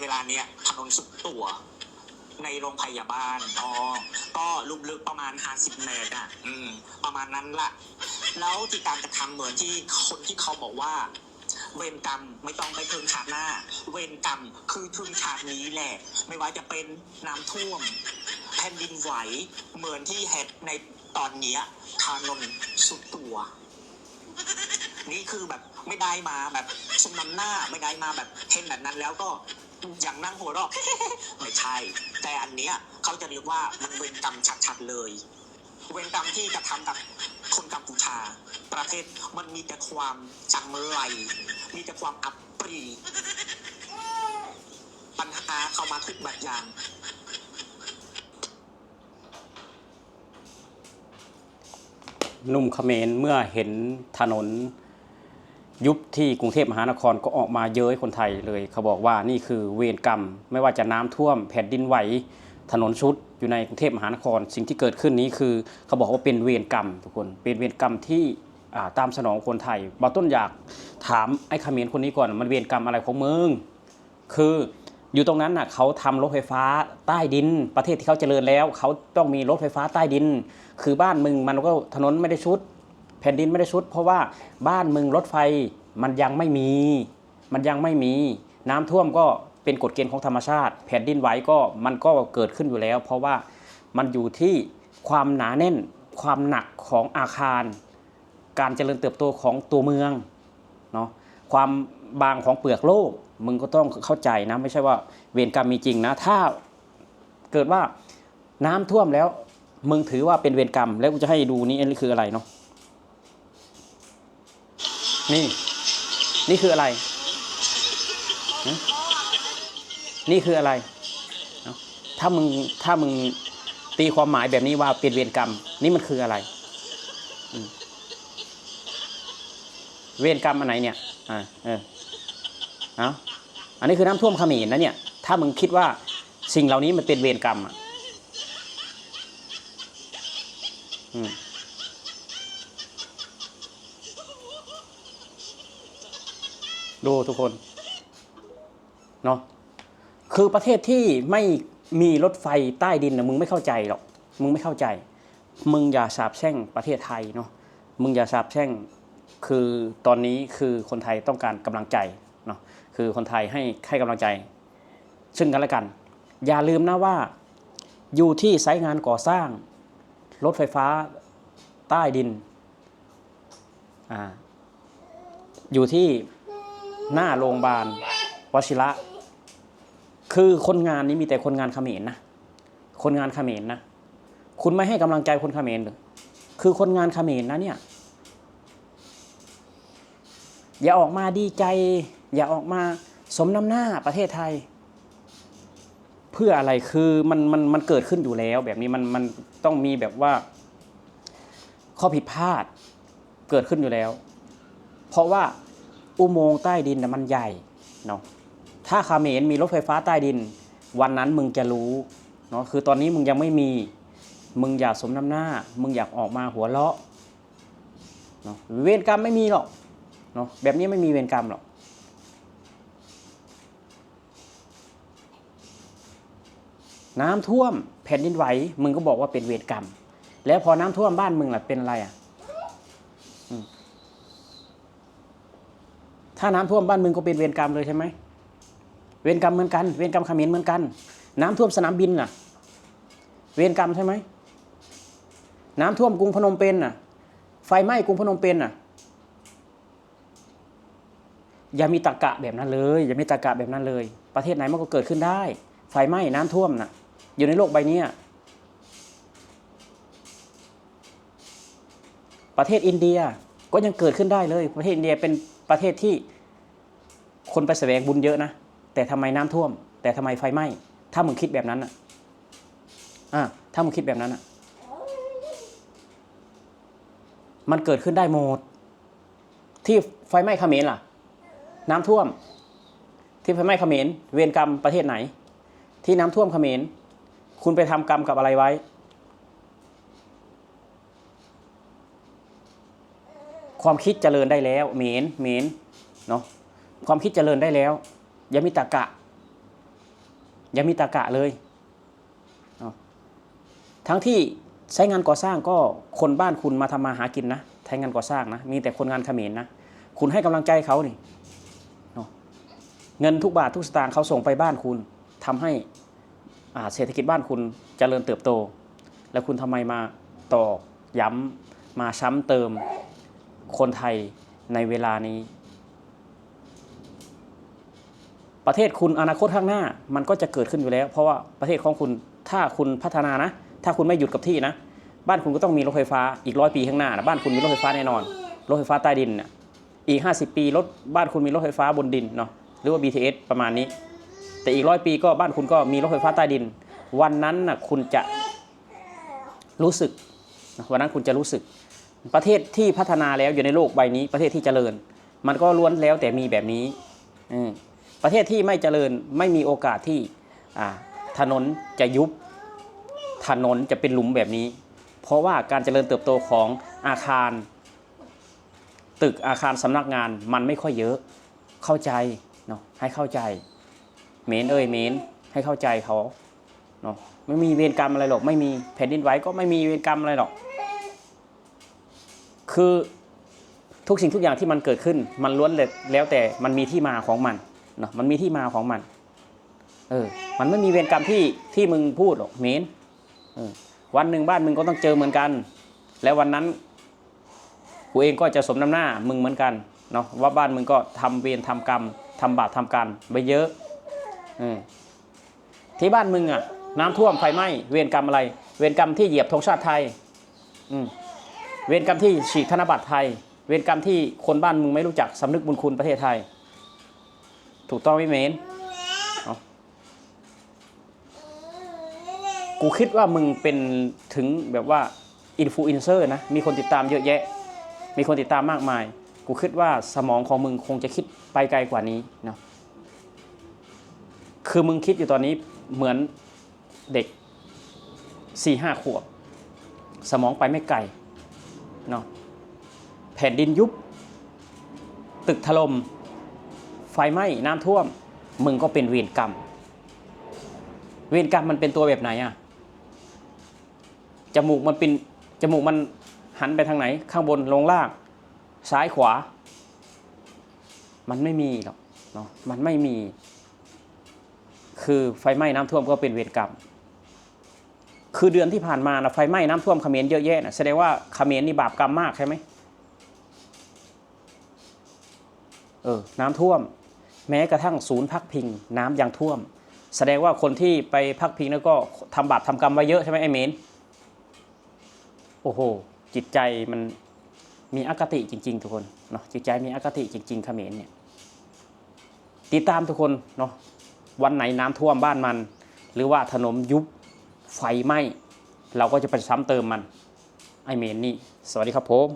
เวลาเนี้ยถนนสุดตัว ในโรงพยาบาลอ๋อก็ลุมลึกประมาณ 50 เมตรอะ อืม ประมาณนั้นละแล้วที่การกระทำเหมือนที่คนที่เขาบอกว่า เวรกรรมไม่ต้องไปถึงฉากหน้า เวรกรรมคือถึงฉากนี้แหละ ไม่ว่าจะเป็นน้ำท่วม แผ่นดินไหวเหมือนที่เห็ดในตอนเนี้ยถนนสุดตัว นี่คือแบบไม่ได้มาแบบสมน้ำหน้าไม่ได้มาแบบเห็นแบบนั้นแล้วก็ อย่างนั่งหัวเราะไม่ใช่ แต่อันเนี้ยเขาจะเรียกว่ามันเวรกรรมชัดๆเลย เวรกรรมที่กระทำกับคนกัมพูชา ประเทศมันมีแต่ความจังไรมีแต่ความอับปรี ปัญหาเข้ามาทุกแบบอย่างหนุ่มเขมรเมื่อเห็นถนน ยุบที่กรุงเทพมหานครก็ออกมาเย้ยคนไทยเลยเขาบอกว่านี่คือเวรกรรม ไม่ว่าจะน้ำท่วมแผ่นดินไหวถนนชุดอยู่ในกรุงเทพมหานคร สิ่งที่เกิดขึ้นนี้คือเขาบอกว่าเป็นเวรกรรมทุกคนเป็นเวรกรรมที่ตามสนองคนไทยบอต้นอยากถามไอ้ขมรคนนี้ก่อนมันเวรกรรมอะไรของมึงคืออยู่ตรงนั้นน่ะเขาทำรถไฟฟ้าใต้ดิน ประเทศที่เขาเจริญแล้ว เขาต้องมีรถไฟฟ้าใต้ดิน คือบ้านมึงมันก็ถนนไม่ได้ชุด ผ่นดินไม่ได้ชุด เพราะว่าบ้านมึงรถไฟมันยังไม่มี มันยังไม่มี น้ำท่วมก็เป็นกฎเกณฑ์ของธรรมชาติ แผ่นดินไหวก็มันก็เกิดขึ้นอยู่แล้ว เพราะว่ามันอยู่ที่ความหนาแน่นความหนักของอาคาร การเจริญเติบโตของตัวเมืองเนาะความบางของเปลือกโลก มึงก็ต้องเข้าใจนะไม่ใช่ว่าเวรกรรมมีจริงนะ ถ้าเกิดว่าน้ำท่วมแล้ว มึงถือว่าเป็นเวรกรรม แล้วกูจะให้ดูนี่นนี้คืออะไรเนาะ นี่ นี่คืออะไร นี่คืออะไร ถ้ามึงถ้ามึงตีความหมายแบบนี้ว่าเป็นเวรกรรม นี่มันคืออะไร เวรกรรมอันไหนเนี่ย อ่า เออเอาอันนี้คือน้ำท่วมขมรนะเนี่ย ถ้ามึงคิดว่าสิ่งเหล่านี้มันเป็นเวรกรรมอะ อืม ดูทุกคนเนาะคือประเทศที่ไม่มีรถไฟใต้ดินนะมึงไม่เข้าใจหรอกมึงไม่เข้าใจ มึงอย่าสาบแช่งประเทศไทยเนาะมึงอย่าสาบแช่งคือตอนนี้คือคนไทยต้องการกำลังใจเนาะคือคนไทยให้ให้กำลังใจ ซึ่งกันและกัน อย่าลืมนะว่าอยู่ที่ไซต์งานก่อสร้าง รถไฟฟ้าใต้ดินอ่าอยู่ที่ หน้าโรงพยาบาลวชิระ คือคนงานนี้มีแต่คนงานเขมรนะ คนงานเขมรนะ คุณไม่ให้กำลังใจคนเขมรหรือคือคนงานเขมรนะเนี่ย อย่าออกมาดีใจ อย่าออกมาสมน้ำหน้าประเทศไทย เพื่ออะไรคือมันมันมันเกิดขึ้นอยู่แล้ว แบบนี้มันมันต้องมีแบบว่า ข้อผิดพลาดเกิดขึ้นอยู่แล้ว เพราะว่า อุโมงค์ใต้ดินนะมันใหญ่เนาะถ้าคาเขมรมีรถไฟฟ้าใต้ดิน วันนั้นมึงจะรู้เนาะคือตอนนี้มึงยังไม่มีมึงอยากสมน้ำหน้า มึงอยากออกมาหัวเราะเนาะเวรกรรมไม่มีหรอกเนาะแบบนี้ไม่มีเวรกรรมหรอกน้ำท่วมแผ่นดินไหวมึงก็บอกว่าเป็นเวรกรรม แล้วพอน้ำท่วมบ้านมึงล่ะเป็นอะไรอะอืม ถ้าน้ำท่วมบ้านเมึงก็เป็นเวรกรรมเลยใช่ไหมเวรกรรมเหมือนกัน เวรกรรมขมรเหมือนกัน น้ำท่วมสนามบินน่ะ เวรกรรมใช่ไหมน้ำท่วมกรุงพนมเปญน่ะ ไฟไหม้กรุงพนมเปญน่ะ อย่ามีตะกะแบบนั้นเลย อย่ามีตะกะแบบนั้นเลย ประเทศไหนมันก็เกิดขึ้นได้ ไฟไหม้น้ำท่วมน่ะ อยู่ในโลกใบนี้ประเทศอินเดียก็ยังเกิดขึ้นได้เลย ประเทศอินเดียเป็น ประเทศที่คนไปแสวงบุญเยอะนะ แต่ทำไมน้ำท่วม แต่ทำไมไฟไหม้ ถ้ามึงคิดแบบนั้นอะอะถ้ามึงคิดแบบนั้นอะ มันเกิดขึ้นได้หมด ที่ไฟไหม้เขมรล่ะ น้ำท่วม ที่ไฟไหม้เขมร เวรกรรมประเทศไหน ที่น้ำท่วมเขมร คุณไปทำกรรมกับอะไรไว้ ความคิดเจริญได้แล้วเหมนเหมนเนาะความคิดเจริญได้แล้วอย่ามีตะกะอย่ามีตะกะเลยเนาะทั้งที่ใช้งานก่อสร้างก็คนบ้านคุณมาทำมาหากินนะใช้งานก่อสร้างนะ มีแต่คนงานเขมรนะคุณให้กำลังใจเขานี่เนาะเงินทุกบาททุกสตางค์เขาส่งไปบ้านคุณทำให้อ่าเศรษฐกิจบ้านคุณเจริญเติบโต แล้วคุณทำไมมาตอกย้ำมาช้ำเติม คนไทยในเวลานี้ ประเทศคุณอนาคตข้างหน้ามันก็จะเกิดขึ้นอยู่แล้ว เพราะว่าประเทศของคุณถ้าคุณพัฒนานะ ถ้าคุณไม่หยุดกับที่นะ บ้านคุณก็ต้องมีรถไฟฟ้าอีกร้อยปีข้างหน้านะบ้านคุณมีรถไฟฟ้าแน่นอน รถไฟฟ้าใต้ดินนะอีก 50 ปีรถบ้านคุณมีรถไฟฟ้าบนดินเนาะหรือว่า BTS ประมาณนี้ แต่อีกร้อยปีก็บ้านคุณก็มีรถไฟฟ้าใต้ดิน วันนั้นน่ะคุณจะรู้สึกวันนั้นคุณจะรู้สึก ประเทศที่พัฒนาแล้วอยู่ในโลกใบนี้ ประเทศที่เจริญ มันก็ล้วนแล้วแต่มีแบบนี้ประเทศที่ไม่เจริญไม่มีโอกาสที่ถนนจะยุบถนนจะเป็นหลุมแบบนี้ เพราะว่าการเจริญเติบโตของอาคาร ตึกอาคารสำนักงานมันไม่ค่อยเยอะเข้าใจเนาะให้เข้าใจเมนเอ้ยเมนให้เข้าใจเขาเนาะไม่มีเวรกรรมอะไรหรอกไม่มีแผ่นดินไหวก็ไม่มีเวรกรรมอะไรหรอก คือทุกสิ่งทุกอย่างที่มันเกิดขึ้น มันล้วนแล้วแต่มันมีที่มาของมันเนาะมันมีที่มาของมัน เออ มันไม่มีเวรกรรมที่ที่มึงพูดหรอกเมนเออวันหนึ่งบ้านมึงก็ต้องเจอเหมือนกัน แล้ววันนั้นกูเองก็จะสมน้ำหน้ามึงเหมือนกันเนาะว่าบ้านมึงก็ทำเวรทำกรรมทำบาปทำกรรมไปเยอะเออที่บ้านมึงอะ น้ำท่วมไฟไหม้เวรกรรมอะไร เวรกรรมที่เหยียบธงชาติไทย อืม เวรกรรมที่ฉีกธนบัตรไทย เวรกรรมที่คนบ้านมึงไม่รู้จักสำนึกบุญคุณประเทศไทย ถูกต้องไหมเมนกูคิดว่ามึงเป็นถึงแบบว่าอินฟลูเอนเซอร์นะ มีคนติดตามเยอะแยะ มีคนติดตามมากมาย กูคิดว่าสมองของมึงคงจะคิดไปไกลกว่านี้นะคือมึงคิดอยู่ตอนนี้เหมือนเด็กสี่ห้าขวบ สมองไปไม่ไกล เนาะแผ่นดินยุบ ตึกถลม่มไฟไหม้น้ำท่วม มึงก็เป็นเวรกรรม เวรกรรมมันเป็นตัวแบบไหนอะจมูกมันเป็นจมูกมันหันไปทางไหน ข้างบนลงล่าง ซ้ายขวา มันไม่มีหรอกเนาะมันไม่มี คือไฟไหม้น้ำท่วมก็เป็นเวรกรรม คือเดือนที่ผ่านมานะไฟไหม้น้ำท่วมเขมรเยอะแยะนะแสดงว่าเขมรนี่บาปกรรมมากใช่ไหมเออน้ำท่วม แม้กระทั่งศูนย์พักพิง น้ำยังท่วม แสดงว่าคนที่ไปพักพิงแล้วก็ทำบาปทำกรรมไว้เยอะใช่ไหมไอ้เมนโอ้โห จิตใจมันมีอคติจริง ๆ ทุกคนเนาะจิตใจมีอคติจริง ๆเขมรเนี่ยติดตามทุกคนเนาะวันไหนน้ำท่วมบ้านมัน หรือว่าถนนยุบ ไฟไหม้เราก็จะไปซ้ำเติมมันไอเมนนี่ สวัสดีครับผม